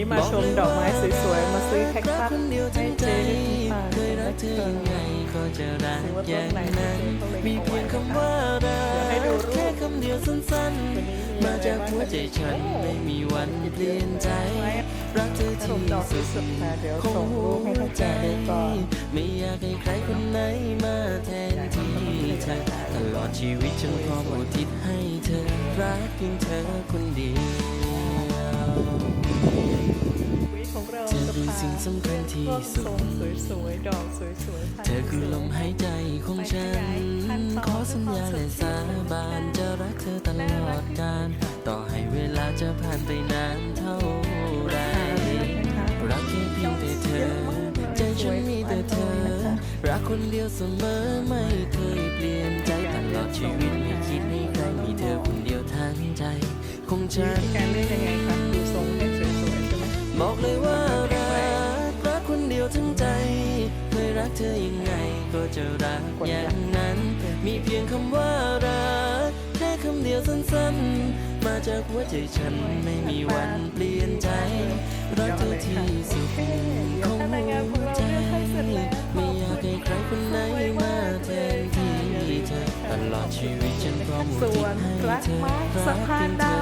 นี้มาชมดอกไม้สวยๆ มาซื้อแคคตัสให้เจใจลิเคยรักเธอยังไงก็จะรักอย่างนั้นมีเพียงคำว่ารักแค่คำเดียวสั้นๆ มาจากหัวใจฉันไม่มีวันเปลี่ยนใจ รักเธอที่สุดสุดๆค่ะเดี๋ยวของหัวใจไม่อยากให้ใครคนไหนมาแทนที่เธอตลอดชีวิตฉันพร้อมอุทิศให้เธอรักเพียงเธอคนเดียว สิ่งสำคัญที่สุดสวยๆดอกสวยๆเธอคือลมหายใจของฉัน ขอสัญญาและสาบานจะรักเธอตลอดกาลต่อให้เวลาจะผ่านไปนานเท่าไรรักแค่เพียงแต่เธอ ใจฉันมีแต่เธอ รักคนเดียวเสมอไม่เคยเปลี่ยนใจตลอดชีวิตไม่คิดให้ใครมีเธอคนเดียวทั้งใจของฉัน เคยรักเธอยังไงก็จะรักอย่างนั้น มีเพียงคำว่ารักแค่คำเดียวสั้นๆ มาจากหัวใจฉันไม่มีวันเปลี่ยนใจ รักเธอที่สุดของหัวใจไม่อยากให้ใครคนไหนมาแทนที่เธอตลอดชีวิตฉันพร้อมอุส่ทิศให้รักเธอมากสะพานดาวนะคนคะเดียว